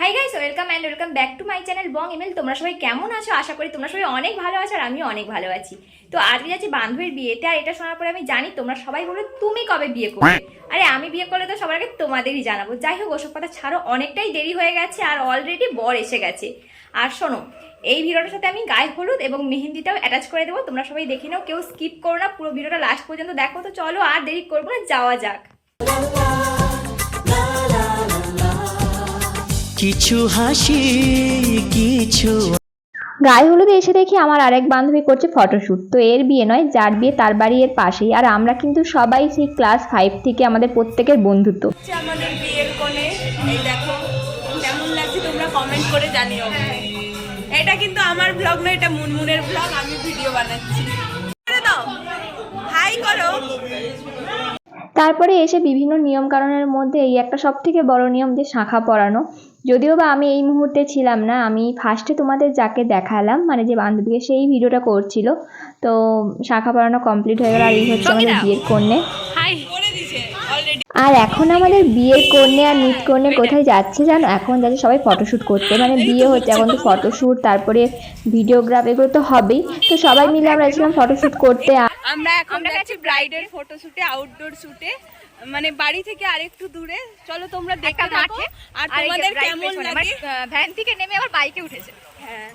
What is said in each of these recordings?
Hi guys welcome and welcome back to my channel Bong email তোমরা সবাই কেমন আছো? আশা করি তোমরা সবাই অনেক ভালো আছো আর আমিও অনেক ভালো আছি। তো আজকে যাচ্ছি বান্ধবীর বিয়েতে আর এটা শোনার পরে আমি জানি, তোমরা সবাই বলো তুমি কবে বিয়ে করবে? আরে আমি বিয়ে করলে তো সবার আগে তোমাদেরই জানাব। যাই হোক, ওসব কথা ছাড়ো, অনেকটাই দেরি হয়ে গেছে আর অলরেডি বর এসে গেছে। আর শোনো, এই ভিডিওটার সাথে আমি গায়ে হলুদ এবং মেহেন্দিটাও অ্যাটাচ করে দেবো। তোমরা সবাই দেখে নাও, কেউ স্কিপ করো না, পুরো ভিডিওটা লাস্ট পর্যন্ত দেখো। তো চলো আর দেরি করব না, যাওয়া যাক। কিছু হাসি কিছু গায়ে হলুদে এসে দেখি আমার আরেক বান্ধবী করছে ফটোশ্যুট তো এর বিয়ে নয় যার বিয়ে তার বাড়ি এর পাশেই। আর আমরা কিন্তু সবাই সেই ক্লাস ফাইভ থেকে আমাদের প্রত্যেকের বন্ধুত্ব। আমাদের বিয়ের কোণে। এই দেখো কেমন লাগছে তোমরা কমেন্ট করে জানিও। এটা কিন্তু আমার ব্লগ নয় এটা মুনমুনের ব্লগ আমি ভিডিও বানাচ্ছি। করে দাও। হাই করো। তারপরে এসে বিভিন্ন নিয়ম কারণের মধ্যে এই একটা সব থেকে বড় নিয়ম যে শাঁখা পরানো। যদিও বা আমি এই মুহূর্তে ছিলাম না আমি ফার্স্টে তোমাদের যাকে দেখালাম মানে যে বান্ধবীকে সেই ভিডিওটা করছিল। তো শাঁখা পরানো কমপ্লিট হয়ে গেল আর এই হচ্ছে আমাদের বিয়ের কন্যে। আর এখন আমাদের বিয়ের কন্যে আর নিট কন্যে কোথায় যাচ্ছে জানো? এখন যাচ্ছে সবাই ফটোশ্যুট করতে। মানে বিয়ে হচ্ছে এখন তো ফটোশ্যুট তারপরে ভিডিওগ্রাফ এগুলো তো হবেই। তো সবাই মিলে আমরা ছিলাম ফটোশ্যুট করতে। আর আমরা এখন যাচ্ছি ব্রাইডের ফটো শুটে আউটডোর শুটে মানে বাড়ি থেকে আরেকটু দূরে। চলো তোমরা দেখতে থাকো। আর তোমাদের কেমন লাগে? ভ্যান থেকে নেমে আবার বাইকে উঠেছে। হ্যাঁ।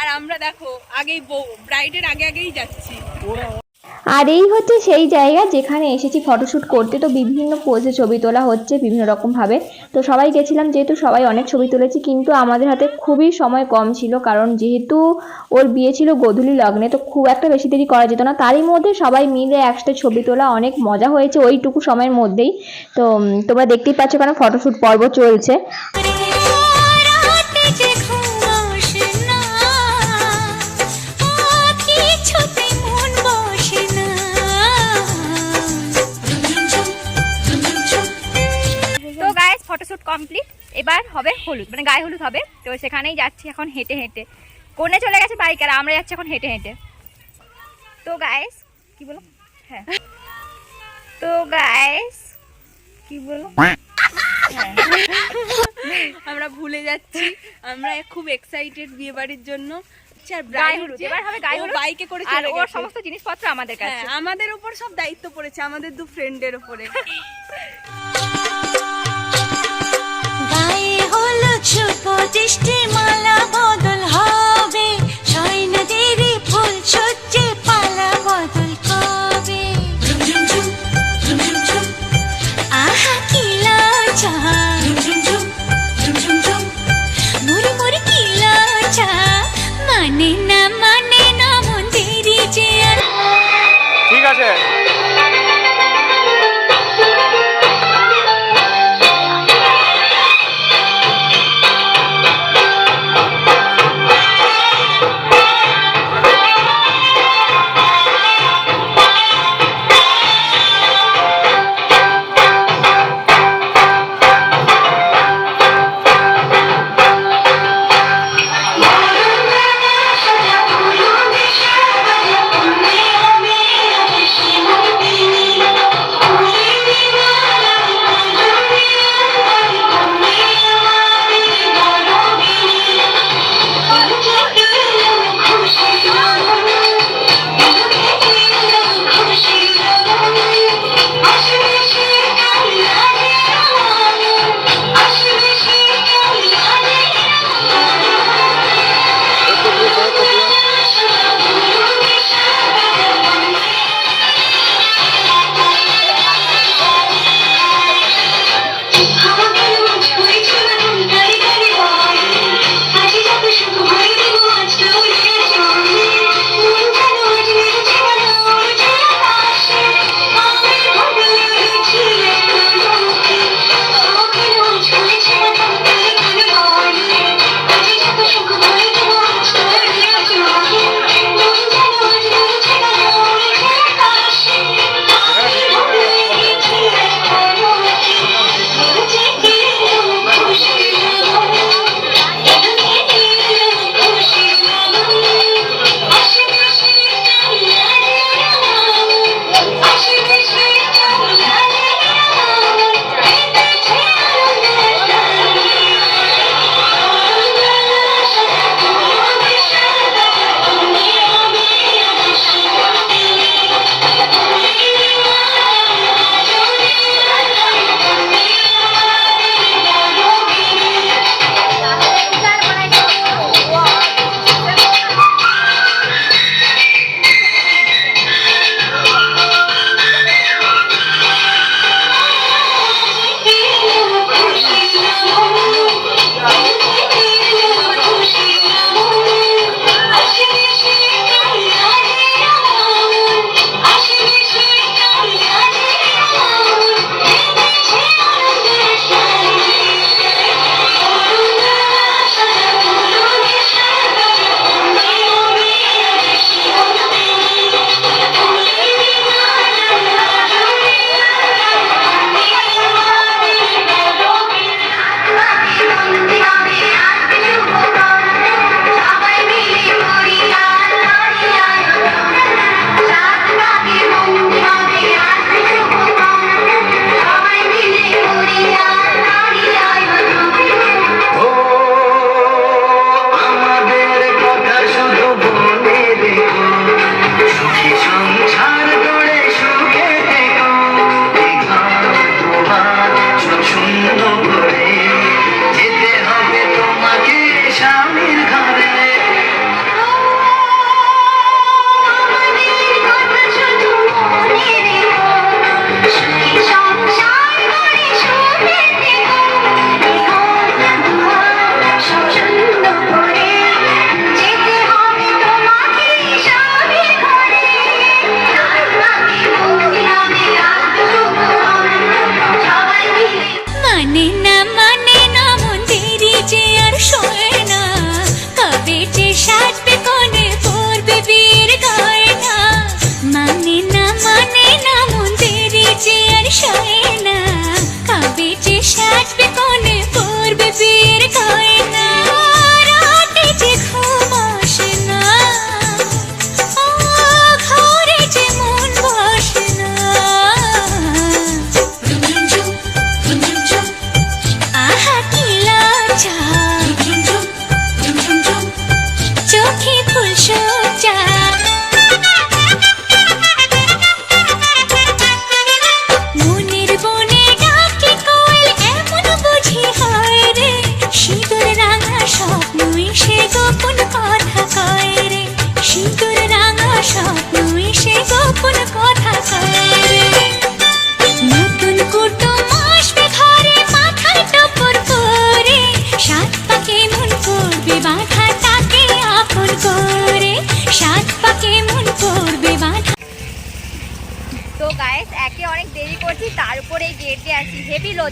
আর আমরা দেখো আগেই ব্রাইডের আগে আগেই যাচ্ছি। আর এই হচ্ছে সেই জায়গা যেখানে এসেছি ফটোশ্যুট করতে। তো বিভিন্ন পোজে ছবি তোলা হচ্ছে বিভিন্ন রকমভাবে তো সবাই গেছিলাম যেহেতু সবাই অনেক ছবি তুলেছি, কিন্তু আমাদের হাতে খুবই সময় কম ছিল, কারণ যেহেতু ওর বিয়ে ছিল গধূলি লগ্নে, তো খুব একটা বেশি দেরি করা যেত না। তারই মধ্যে সবাই মিলে একসাথে ছবি তোলা অনেক মজা হয়েছে ওইটুকু সময়ের মধ্যেই। তো তোমরা দেখতেই পাচ্ছ কেন ফটোশ্যুট পর্ব চলছে। কমপ্লিট এবার হবে হলুদ মানে গায়ে হলুদ হবে। তো সেখানেই যাচ্ছি এখন হেঁটে হেঁটে। কোনে চলে গেছে বাইক আর আমরা যাচ্ছি এখন হেঁটে হেঁটে। তো গায়েস কি বলো? হ্যাঁ। তো গায়েস কি বলো? আমরা ভুলে যাচ্ছি। আমরা খুব এক্সাইটেড বিয়ে বাড়ির জন্য। আচ্ছা, বাইকে করে চলে গেছে। সমস্ত জিনিসপত্র আমাদের কাছে। হ্যাঁ আমাদের উপর সব দায়িত্ব পড়েছে আমাদের দু ফ্রেন্ডের উপরে। হলুদ শুভ দৃষ্টি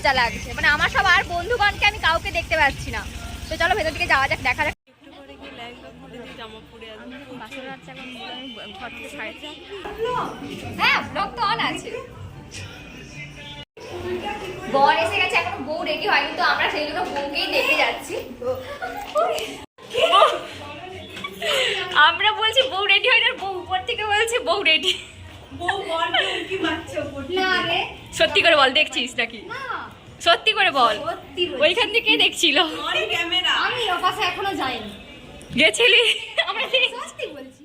লজ্জা লাগছে। মানে আমার সব আর বন্ধুগণকে আমি কাউকে দেখতে পাচ্ছি না। তো চলো ভেতর দিকে যাওয়া যাক দেখা যাক। হ্যাঁ ব্লগ তো অন আছে। বর এসে গেছে এখন বউ রেডি হয়নি তো আমরা সেই জন্য বউকেই দেখে যাচ্ছি। আমরা বলছি বউ রেডি হয় না বউ উপর থেকে বলছে বউ রেডি সত্যি করে বল দেখছিস নাকি? না। সত্যি করে বল। ওইখান থেকে দেখছিল? আমি ওপাশে এখনও যাইনি। গেছিলি? আমরা সত্যি বলছি।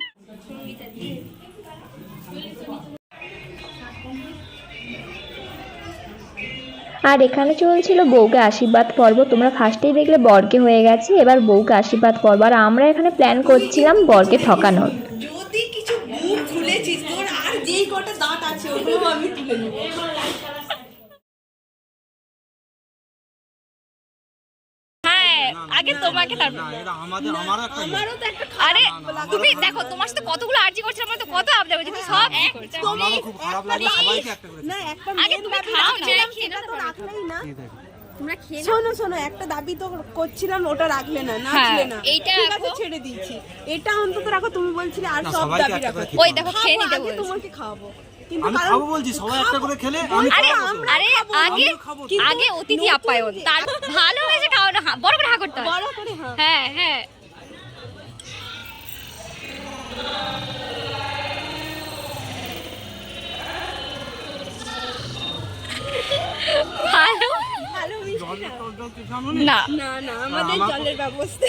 আর এখানে চলছিল বউকে আশীর্বাদ পর্ব। তোমরা ফার্স্টেই দেখলে বরকে হয়ে গেছে। এবার বউকে আশীর্বাদ পর্ব। আর আমরা এখানে প্ল্যান করছিলাম বরকে ঠকানোর। যদি কিছু মুখ খুলেছিস তোর আর যেই কটা দাঁত আছে ওগুলো আমি তুলে নেব। আগে তোমাকে তারপর আমাদের আমারও একটা। আমারও তো একটা আরে তুমি দেখো তোমার সাথে কতগুলো আরজি করছিলাম আমরা তো কত আবদার করছি তুমি সব কি করছ? আমারও খুব খারাপ লাগল সবাইকে একটা করে না একটা আগে তুমি খাও না। রাখছিলাম, সেটা তো রাখলেই না। দিয়ে দেবে। তোমরা খেয়ে নাও। শোনো শোনো একটা দাবি তো করছিলাম ওটা রাখলে না হ্যাঁ, না। এইটা ঠিক আছে ছেড়ে দিয়েছি। এটা অন্তত রাখো তুমি বলছিলে আর সব দাবি রাখো। ওই দেখো খেয়ে নিতে বলছি। তোমাকে খাওয়াবো। আমি খাব বলছি সবাই একটা করে খেলে আমি আরে আরে আগে। আগে অতিথি আপ্যায়ন তার ভালো হয়েছে বড় করে হা করতে হয়। বড় করে হ্যাঁ না। না। আমাদের জলের ব্যবস্থা।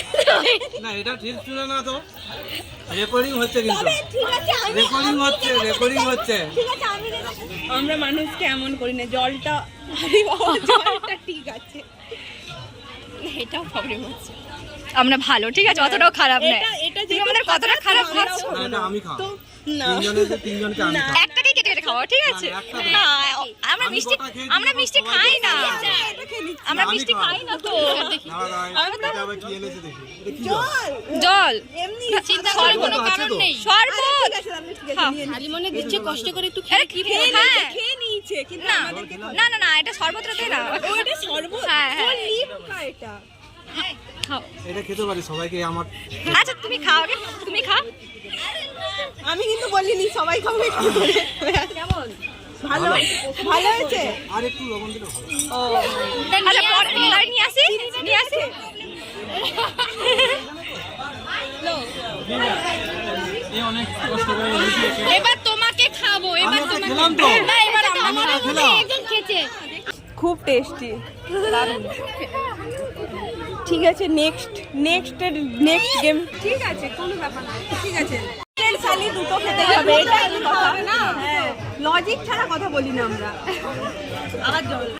না এটা ঠিক ছিল না তো। রেকর্ডিং হচ্ছে কিন্তু। তবে ঠিক আছে আমি রেকর্ডিং হচ্ছে রেকর্ডিং হচ্ছে। ঠিক আছে আমি যেটা- আমরা মানুষকে এমন করি না জলটা ঠিক আছে। এটাও প্রবলেম হচ্ছে। আমরা ভালো ঠিক আছে অতটাও খারাপ নয়। এটা তুমি আমাদের কতটা খারাপ ভাবছ না, না। আমি না। না। একটাকেই কেটে কেটে খাওয়া ঠিক আছে? না। না আমরা মিষ্টি আমরা মিষ্টি খাই না। আমরা মিষ্টি খাই না তো। জল? জল? জল। এমনি চিন্তা করার কোনো কারণ নেই। শরবত। নিয়ে নিচ্ছি। মনে দিচ্ছে কষ্ট করে একটু খেয়ে হ্যাঁ। খেয়ে কিন্তু না। আমাদেরকে না না না এটা দে না। ওটা শরবত হ্যাঁ, হ্যাঁ। ও লিমকা এটা? খাও। এটা খেতে পারি সবাইকে আমার আচ্ছা তুমি খাও আগে তুমি খাও। আমি কিন্তু বলিনি সবাই খাবে করে। কেমন? ভালো? ভালো। হয়েছে? আর একটু লবণ দিলে ভালো। আচ্ছা পরে পরে নিয়ে আসি নিয়ে আসি। এই অনেক কষ্ট করে এনেছি একে। এবার তোমাকে খাব এবার আমি খুব টেস্টি ঠিক আছে নেক্সট নেক্সট নেক্সট গেম ঠিক আছে কোনো ব্যাপার না। ঠিক আছে। চিকেন দুটো খেতে হবে এটা কথা। না। হ্যাঁ। লজিক ছাড়া কথা বলি না আমরা। আবার জল।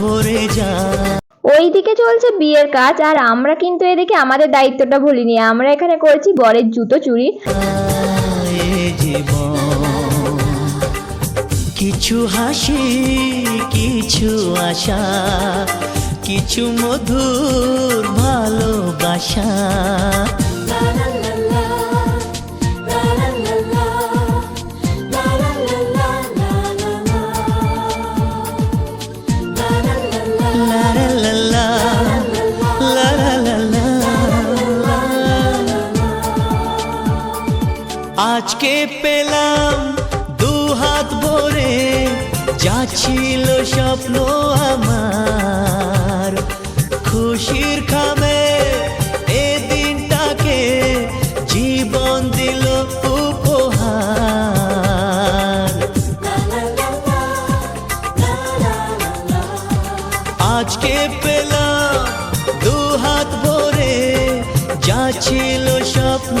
ভরে যায়। ওইদিকে চলছে বিয়ের কাজ আর আমরা কিন্তু এদিকে আমাদের দায়িত্বটা ভুলিনি। আমরা এখানে করেছি বরের জুতো চুরি। কিছু হাসি কিছু আশা কিছু মধুর ভালোবাসা। আজকে পেলাম দু হাত ভরে, যা ছিল স্বপ্ন আমার। খুশির খামে এ জীবন দিল উপহার। আজকে পেলাম দু হাত ভরে, যা ছিল স্বপ্ন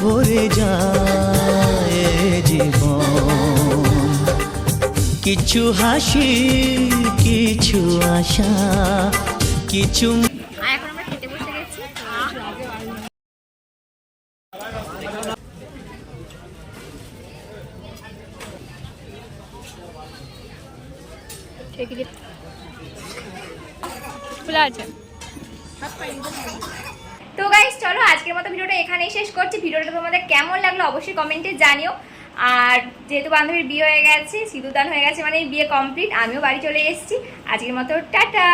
ভরে যায় জীবন। কিছু হাসি কিছু আশা কিছু আর এখন আমরা খেতে বসে গেছি। খোলা আছে। তো গাইজ চলো আজকের মতো ভিডিওটা এখানেই শেষ করছি। ভিডিওটা তোমাদের কেমন লাগল অবশ্যই কমেন্টে জানিও। আর যেহেতু বান্ধবীর বিয়ে হয়ে গেছে, সিঁদুরদান হয়ে গেছে মানে বিয়ে কমপ্লিট আমিও বাড়ি চলে এসেছি। আজকের মতো, টাটা!